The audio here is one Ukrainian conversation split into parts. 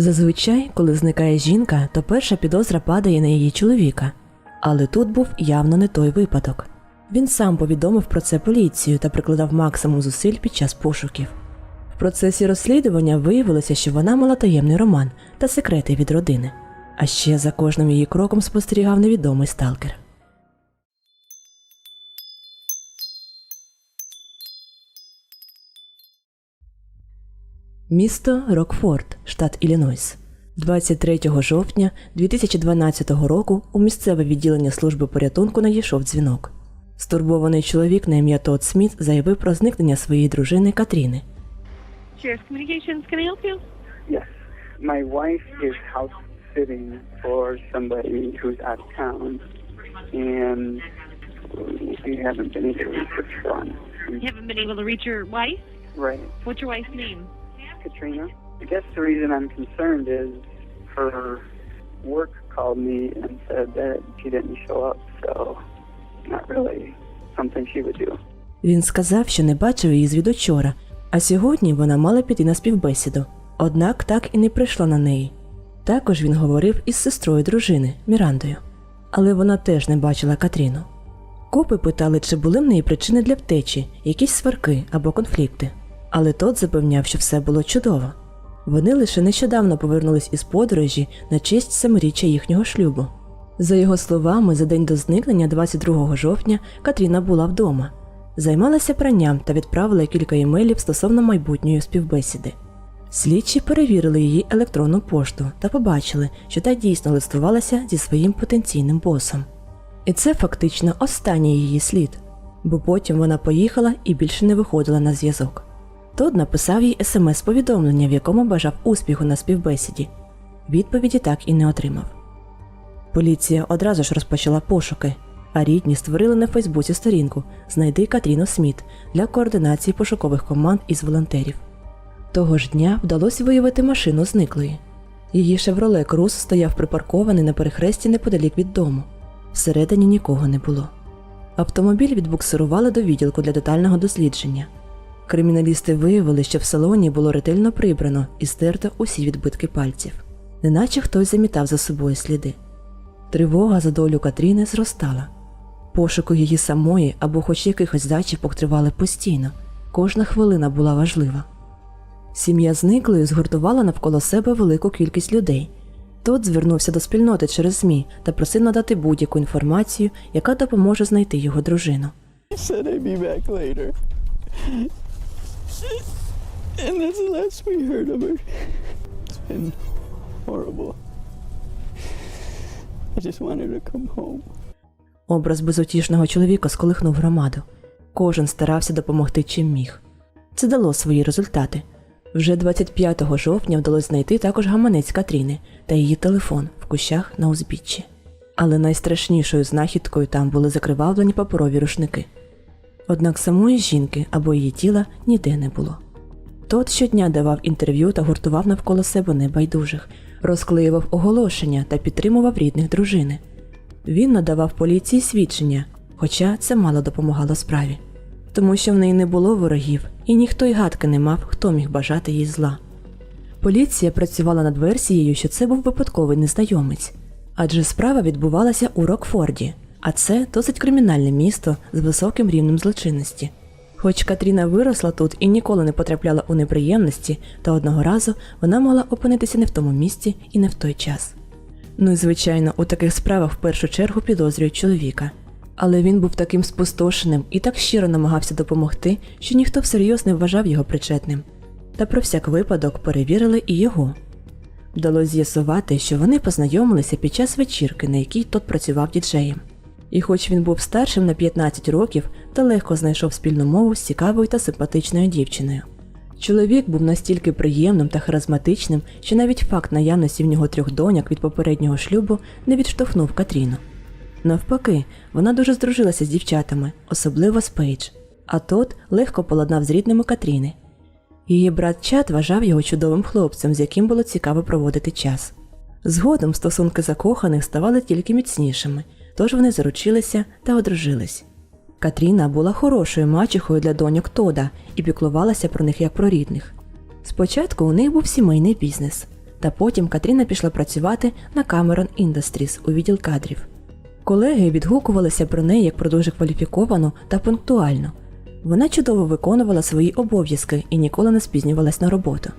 Зазвичай, коли зникає жінка, то перша підозра падає на її чоловіка. Але тут був явно не той випадок. Він сам повідомив про це поліцію та прикладав максимум зусиль під час пошуків. В процесі розслідування виявилося, що вона мала таємний роман та секрети від родини. А ще за кожним її кроком спостерігав невідомий сталкер. Місто Рокфорд, штат Іллінойс. 23 жовтня 2012 року у місцеве відділення служби порятунку надійшов дзвінок. Стурбований чоловік на ім'я Тодд Сміт заявив про зникнення своєї дружини Катріни. Sheriff Communications, can I help you? Yes. My wife is house sitting for somebody who's out of town, and we haven't been able to reach her son. You haven't been able to reach your wife? Right. What's your wife's name? Katrina? I guess the reason I'm concerned is her work called me and said that she didn't show up, so not really something she would do. Він сказав, що не бачив її звідучора, а сьогодні вона мала піти на співбесіду, однак так і не прийшла на неї. Також він говорив із сестрою дружини Мірандою, але вона теж не бачила Катріну. Копи питали, чи були в неї причини для втечі, якісь сварки або конфлікти. Але тот запевняв, що все було чудово. Вони лише нещодавно повернулись із подорожі на честь семиріччя їхнього шлюбу. За його словами, за день до зникнення, 22 жовтня, Катріна була вдома, займалася пранням та відправила кілька імейлів стосовно майбутньої співбесіди. Слідчі перевірили її електронну пошту та побачили, що та дійсно листувалася зі своїм потенційним босом. І це фактично останній її слід, бо потім вона поїхала і більше не виходила на зв'язок. Тод написав їй смс-повідомлення, в якому бажав успіху на співбесіді. Відповіді так і не отримав. Поліція одразу ж розпочала пошуки, а рідні створили на Фейсбуці сторінку Знайди Катріну Сміт для координації пошукових команд із волонтерів. Того ж дня вдалося виявити машину зниклої. Її Chevrolet Cruze стояв припаркований на перехресті неподалік від дому. Всередині нікого не було. Автомобіль відбуксирували до відділку для детального дослідження. Криміналісти виявили, що в салоні було ретельно прибрано і стерто усі відбитки пальців, неначе хтось замітав за собою сліди. Тривога за долю Катріни зростала. Пошуку її самої або хоч якихось зачіпок тривали постійно, кожна хвилина була важлива. Сім'я зниклої згуртувала навколо себе велику кількість людей. Тот звернувся до спільноти через ЗМІ та просив надати будь-яку інформацію, яка допоможе знайти його дружину. And that's the last we heard of her. It's been horrible. I just want her to come home. Образ безутішного чоловіка сколихнув громаду. Кожен старався допомогти чим міг. Це дало свої результати. Вже 25 жовтня вдалося знайти також гаманець Катріни та її телефон в кущах на узбіччі. Але найстрашнішою знахідкою там були закривавлені паперові рушники. Однак самої жінки або її тіла ніде не було. Тот щодня давав інтерв'ю та гуртував навколо себе небайдужих, розклеював оголошення та підтримував рідних дружини. Він надавав поліції свідчення, хоча це мало допомагало справі, тому що в неї не було ворогів, і ніхто й гадки не мав, хто міг бажати їй зла. Поліція працювала над версією, що це був випадковий незнайомець, адже справа відбувалася у Рокфорді, а це досить кримінальне місто з високим рівнем злочинності. Хоч Катріна виросла тут і ніколи не потрапляла у неприємності, та одного разу вона могла опинитися не в тому місці і не в той час. Ну і звичайно, у таких справах в першу чергу підозрюють чоловіка. Але він був таким спустошеним і так щиро намагався допомогти, що ніхто всерйоз не вважав його причетним. Та про всяк випадок перевірили і його. Вдалося з'ясувати, що вони познайомилися під час вечірки, на якій тот працював діджеєм. І хоч він був старшим на 15 років, та легко знайшов спільну мову з цікавою та симпатичною дівчиною. Чоловік був настільки приємним та харизматичним, що навіть факт наявності в нього трьох доньок від попереднього шлюбу не відштовхнув Катріну. Навпаки, вона дуже здружилася з дівчатами, особливо з Пейдж, а тот легко поладнав з рідними Катріни. Її брат Чат вважав його чудовим хлопцем, з яким було цікаво проводити час. Згодом стосунки закоханих ставали тільки міцнішими, тож вони заручилися та одружились. Катріна була хорошою мачехою для доньок Тода і піклувалася про них як про рідних. Спочатку у них був сімейний бізнес, та потім Катріна пішла працювати на Cameron Industries у відділ кадрів. Колеги відгукувалися про неї як про дуже кваліфіковану та пунктуальну. Вона чудово виконувала свої обов'язки і ніколи не спізнювалась на роботу.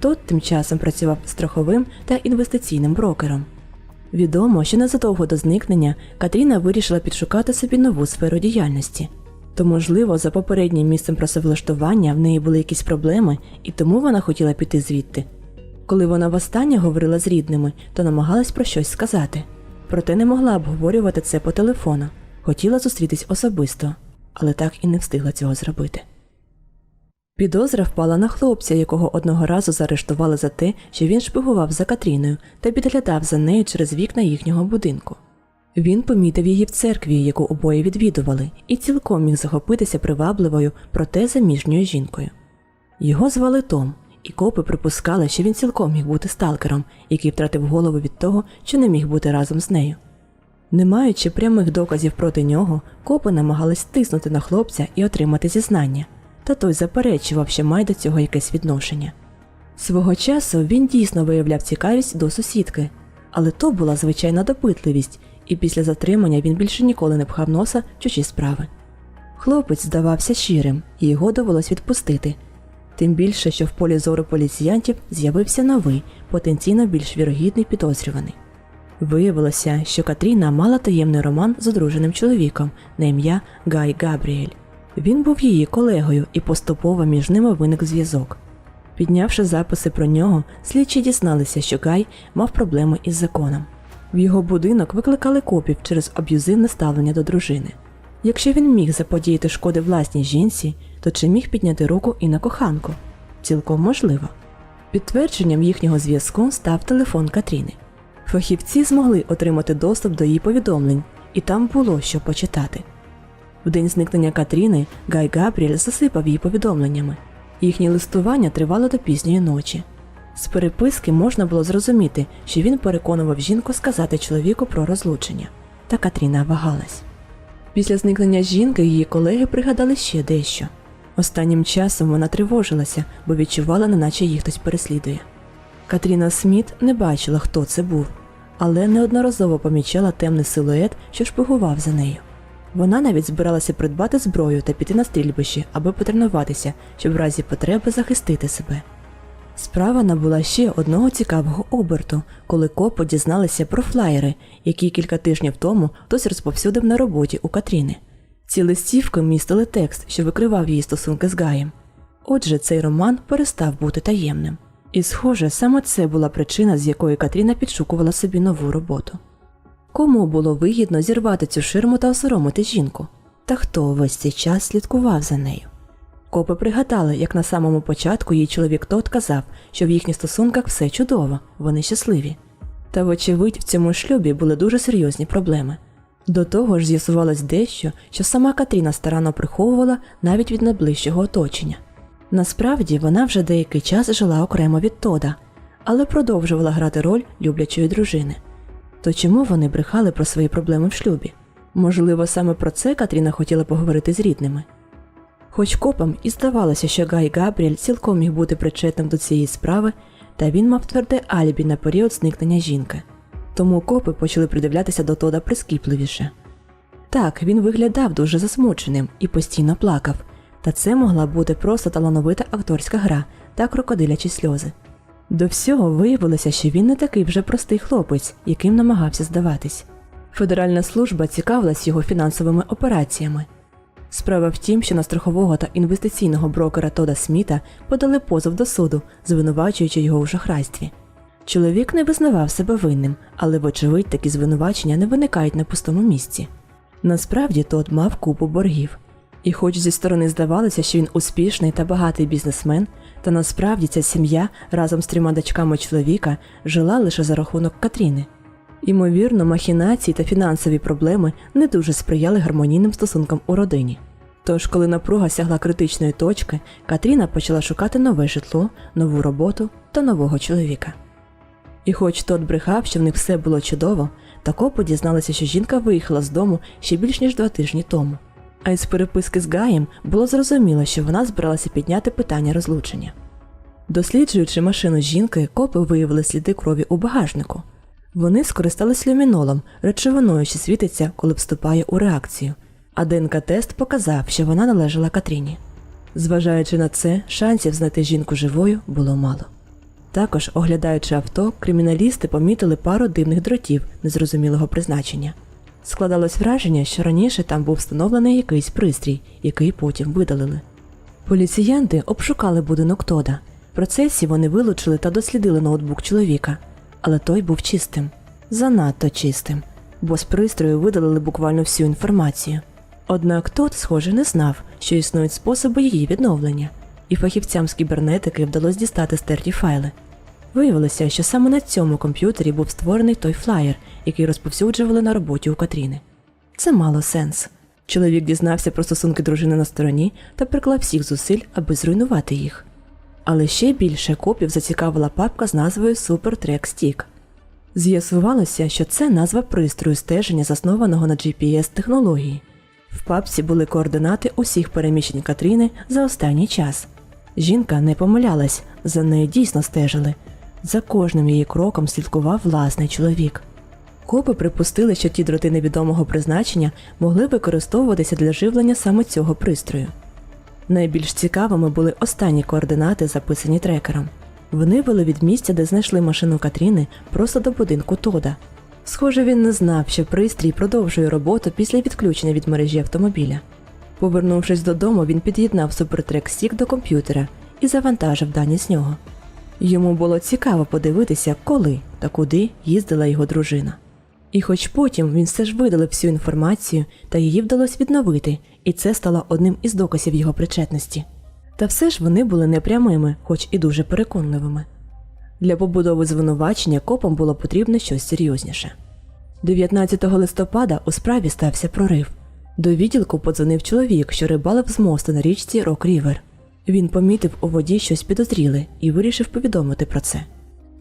Тот тим часом працював страховим та інвестиційним брокером. Відомо, що незадовго до зникнення Катріна вирішила підшукати собі нову сферу діяльності. То, можливо, за попереднім місцем працевлаштування в неї були якісь проблеми, і тому вона хотіла піти звідти. Коли вона востаннє говорила з рідними, то намагалась про щось сказати. Проте не могла обговорювати це по телефону, хотіла зустрітись особисто, але так і не встигла цього зробити. Підозра впала на хлопця, якого одного разу заарештували за те, що він шпигував за Катріною та підглядав за нею через вікна їхнього будинку. Він помітив її в церкві, яку обоє відвідували, і цілком міг захопитися привабливою, проте заміжньою жінкою. Його звали Том, і копи припускали, що він цілком міг бути сталкером, який втратив голову від того, що не міг бути разом з нею. Не маючи прямих доказів проти нього, копи намагались тиснути на хлопця і отримати зізнання, та той заперечував, що має до цього якесь відношення. Свого часу він дійсно виявляв цікавість до сусідки, але то була звичайна допитливість, і після затримання він більше ніколи не пхав носа чужі справи. Хлопець здавався щирим, і його довелось відпустити. Тим більше, що в полі зору поліціянтів з'явився новий, потенційно більш вірогідний підозрюваний. Виявилося, що Катріна мала таємний роман з одруженим чоловіком на ім'я Гай Габріель. Він був її колегою, і поступово між ними виник зв'язок. Піднявши записи про нього, слідчі дізналися, що Гай мав проблеми із законом. В його будинок викликали копів через аб'юзивне ставлення до дружини. Якщо він міг заподіяти шкоди власній жінці, то чи міг підняти руку і на коханку? Цілком можливо. Підтвердженням їхнього зв'язку став телефон Катріни. Фахівці змогли отримати доступ до її повідомлень, і там було що почитати. В день зникнення Катріни Гай Габріель засипав її повідомленнями. Їхнє листування тривало до пізньої ночі. З переписки можна було зрозуміти, що він переконував жінку сказати чоловіку про розлучення, та Катріна вагалась. Після зникнення жінки її колеги пригадали ще дещо. Останнім часом вона тривожилася, бо відчувала, неначе її хтось переслідує. Катріна Сміт не бачила, хто це був, але неодноразово помічала темний силует, що шпигував за нею. Вона навіть збиралася придбати зброю та піти на стрільбище, аби потренуватися, щоб в разі потреби захистити себе. Справа набула ще одного цікавого оберту, коли копи дізналися про флаєри, які кілька тижнів тому хтось розповсюдив на роботі у Катріни. Ці листівки містили текст, що викривав її стосунки з Гаєм. Отже, цей роман перестав бути таємним. І, схоже, саме це була причина, з якої Катріна підшукувала собі нову роботу. Кому було вигідно зірвати цю ширму та осоромити жінку? Та хто весь цей час слідкував за нею? Копи пригадали, як на самому початку її чоловік Тот казав, що в їхніх стосунках все чудово, вони щасливі. Та, вочевидь, в цьому шлюбі були дуже серйозні проблеми. До того ж, з'ясувалось дещо, що сама Катріна старанно приховувала навіть від найближчого оточення. Насправді вона вже деякий час жила окремо від Тода, але продовжувала грати роль люблячої дружини. То чому вони брехали про свої проблеми в шлюбі? Можливо, саме про це Катріна хотіла поговорити з рідними. Хоч копам і здавалося, що Гай Габріель цілком міг бути причетним до цієї справи, та він мав тверде алібі на період зникнення жінки. Тому копи почали придивлятися до Тода прискіпливіше. Так, він виглядав дуже засмученим і постійно плакав, та це могла бути просто талановита акторська гра та крокодилячі сльози. До всього виявилося, що він не такий вже простий хлопець, яким намагався здаватись. Федеральна служба цікавилась його фінансовими операціями. Справа в тім, що на страхового та інвестиційного брокера Тода Сміта подали позов до суду, звинувачуючи його у шахрайстві. Чоловік не визнавав себе винним, але, вочевидь, такі звинувачення не виникають на пустому місці. Насправді Тод мав купу боргів. І хоч зі сторони здавалося, що він успішний та багатий бізнесмен, та насправді ця сім'я разом з трьома дочками чоловіка жила лише за рахунок Катріни. Ймовірно, махінації та фінансові проблеми не дуже сприяли гармонійним стосункам у родині. Тож, коли напруга сягла критичної точки, Катріна почала шукати нове житло, нову роботу та нового чоловіка. І хоч тот брехав, що в них все було чудово, та дізналися, що жінка виїхала з дому ще більш ніж два тижні тому. А із переписки з Гаєм було зрозуміло, що вона збиралася підняти питання розлучення. Досліджуючи машину жінки, копи виявили сліди крові у багажнику. Вони скористались люмінолом, речовиною, що світиться, коли вступає у реакцію, а ДНК-тест показав, що вона належала Катріні. Зважаючи на це, шансів знайти жінку живою було мало. Також, оглядаючи авто, криміналісти помітили пару дивних дротів незрозумілого призначення. Складалось враження, що раніше там був встановлений якийсь пристрій, який потім видалили. Поліціянти обшукали будинок Тода. В процесі вони вилучили та дослідили ноутбук чоловіка, але той був чистим, занадто чистим, бо з пристрою видалили буквально всю інформацію. Однак Тод, схоже, не знав, що існують способи її відновлення, і фахівцям з кібернетики вдалося дістати стерті файли. Виявилося, що саме на цьому комп'ютері був створений той флаєр, який розповсюджували на роботі у Катріни. Це мало сенс. Чоловік дізнався про стосунки дружини на стороні та приклав всіх зусиль, аби зруйнувати їх. Але ще більше копів зацікавила папка з назвою Super Track Stick. З'ясувалося, що це назва пристрою стеження, заснованого на GPS-технології. В папці були координати усіх переміщень Катріни за останній час. Жінка не помилялась, за нею дійсно стежили. За кожним її кроком слідкував власний чоловік. Копи припустили, що ті дроти невідомого призначення могли використовуватися для живлення саме цього пристрою. Найбільш цікавими були останні координати, записані трекером. Вони вели від місця, де знайшли машину Катріни, просто до будинку Тода. Схоже, він не знав, що пристрій продовжує роботу після відключення від мережі автомобіля. Повернувшись додому, він під'єднав супертрек Сік до комп'ютера і завантажив дані з нього. Йому було цікаво подивитися, коли та куди їздила його дружина. І хоч потім він все ж видалив всю інформацію, та її вдалося відновити, і це стало одним із доказів його причетності. Та все ж вони були непрямими, хоч і дуже переконливими. Для побудови звинувачення копам було потрібно щось серйозніше. 19 листопада у справі стався прорив. До відділку подзвонив чоловік, що рибалив з мосту на річці Рок Рівер. Він помітив у воді щось підозріле і вирішив повідомити про це.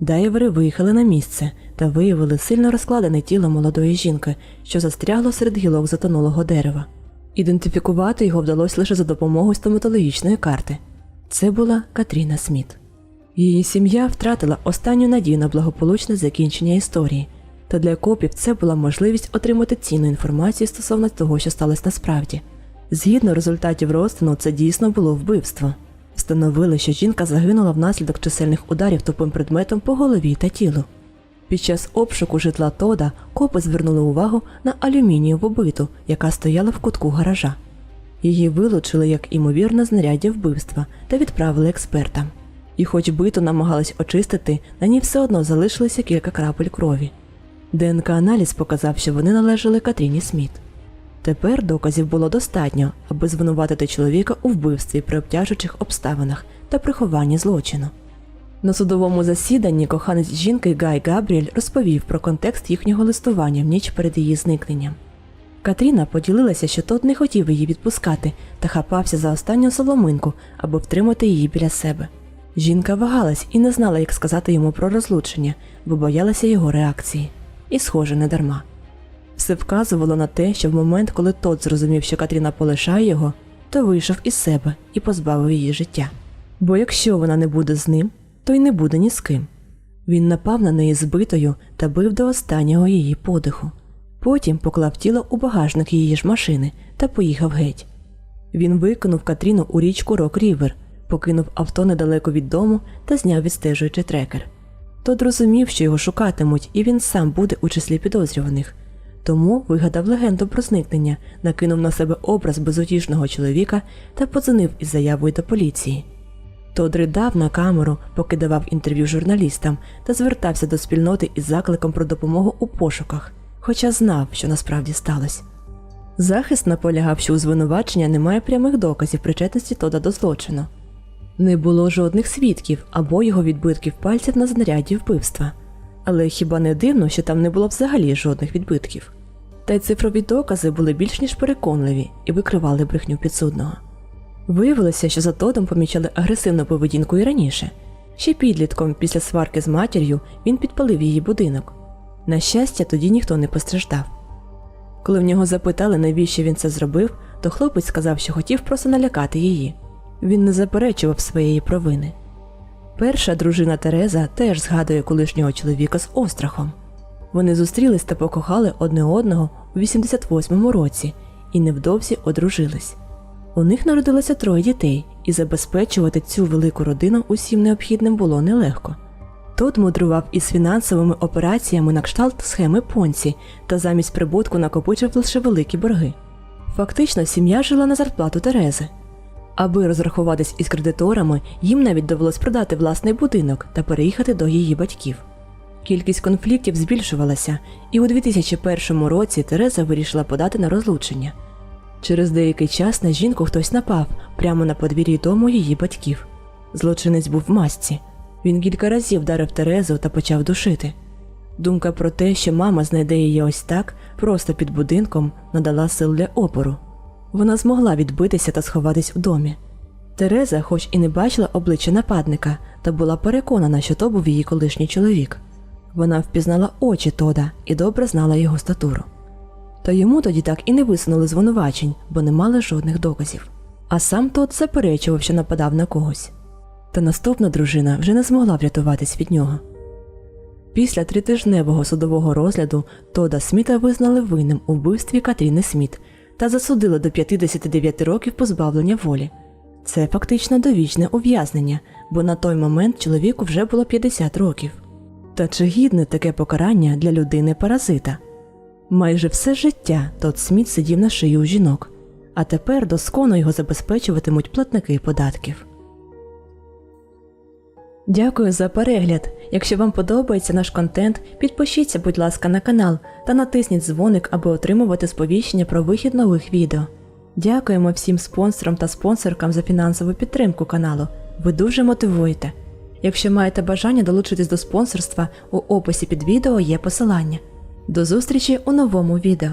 Дайвери виїхали на місце та виявили сильно розкладене тіло молодої жінки, що застрягло серед гілок затонулого дерева. Ідентифікувати його вдалося лише за допомогою стоматологічної карти. Це була Катріна Сміт. Її сім'я втратила останню надію на благополучне закінчення історії, та для копів це була можливість отримати цінну інформацію стосовно того, що сталося насправді. Згідно результатів розтину, це дійсно було вбивство. Встановили, що жінка загинула внаслідок чисельних ударів тупим предметом по голові та тілу. Під час обшуку житла Тода копи звернули увагу на алюмінієву биту, яка стояла в кутку гаража. Її вилучили як імовірне знаряддя вбивства та відправили експертам. І хоч биту намагались очистити, на ній все одно залишилося кілька крапель крові. ДНК-аналіз показав, що вони належали Катріні Сміт. Тепер доказів було достатньо, аби звинуватити чоловіка у вбивстві при обтяжучих обставинах та прихованні злочину. На судовому засіданні коханець жінки Гай Габріель розповів про контекст їхнього листування в ніч перед її зникненням. Катріна поділилася, що тот не хотів її відпускати та хапався за останню соломинку, аби втримати її біля себе. Жінка вагалась і не знала, як сказати йому про розлучення, бо боялася його реакції. І, схоже, не дарма. Все вказувало на те, що в момент, коли тот зрозумів, що Катріна полишає його, то вийшов із себе і позбавив її життя. Бо якщо вона не буде з ним, то й не буде ні з ким. Він напав на неї збитою та бив до останнього її подиху. Потім поклав тіло у багажник її ж машини та поїхав геть. Він викинув Катріну у річку Рок Рівер, покинув авто недалеко від дому та зняв відстежуючи трекер. Тот розумів, що його шукатимуть, і він сам буде у числі підозрюваних. Тому вигадав легенду про зникнення, накинув на себе образ безутішного чоловіка та подзвонив із заявою до поліції. Тод ридав на камеру, поки давав інтерв'ю журналістам та звертався до спільноти із закликом про допомогу у пошуках, хоча знав, що насправді сталося. Захист наполягав, що у звинувачення немає прямих доказів причетності Тода до злочину. Не було жодних свідків або його відбитків пальців на знаряді вбивства. Але хіба не дивно, що там не було взагалі жодних відбитків? Та й цифрові докази були більш ніж переконливі і викривали брехню підсудного. Виявилося, що за Тодом помічали агресивну поведінку і раніше. Ще підлітком після сварки з матір'ю він підпалив її будинок. На щастя, тоді ніхто не постраждав. Коли в нього запитали, навіщо він це зробив, то хлопець сказав, що хотів просто налякати її. Він не заперечував своєї провини. Перша дружина Тереза теж згадує колишнього чоловіка з острахом. Вони зустрілись та покохали одне одного у 88-му році і невдовзі одружились. У них народилося троє дітей, і забезпечувати цю велику родину усім необхідним було нелегко. Тот мудрував із фінансовими операціями на кшталт схеми Понці та замість прибутку накопичив лише великі борги. Фактично, сім'я жила на зарплату Терези. Аби розрахуватись із кредиторами, їм навіть довелось продати власний будинок та переїхати до її батьків. Кількість конфліктів збільшувалася, і у 2001 році Тереза вирішила подати на розлучення. Через деякий час на жінку хтось напав прямо на подвір'ї дому її батьків. Злочинець був в масці. Він кілька разів вдарив Терезу та почав душити. Думка про те, що мама знайде її ось так, просто під будинком, надала сил для опору. Вона змогла відбитися та сховатись у домі. Тереза, хоч і не бачила обличчя нападника, та була переконана, що то був її колишній чоловік. Вона впізнала очі Тода і добре знала його статуру. Та йому тоді так і не висунули звинувачень, бо не мали жодних доказів. А сам Тод заперечував, що нападав на когось. Та наступна дружина вже не змогла врятуватись від нього. Після тритижневого судового розгляду Тода Сміта визнали винним у вбивстві Катріни Сміт та засудили до 59 років позбавлення волі. Це фактично довічне ув'язнення, бо на той момент чоловіку вже було 50 років. Та чи гідне таке покарання для людини-паразита? Майже все життя Тот Сміт сидів на шиї у жінок, а тепер досконо його забезпечуватимуть платники податків. Дякую за перегляд. Якщо вам подобається наш контент, підпишіться, будь ласка, на канал та натисніть дзвоник, аби отримувати сповіщення про вихід нових відео. Дякуємо всім спонсорам та спонсоркам за фінансову підтримку каналу. Ви дуже мотивуєте. Якщо маєте бажання долучитись до спонсорства, у описі під відео є посилання. До зустрічі у новому відео.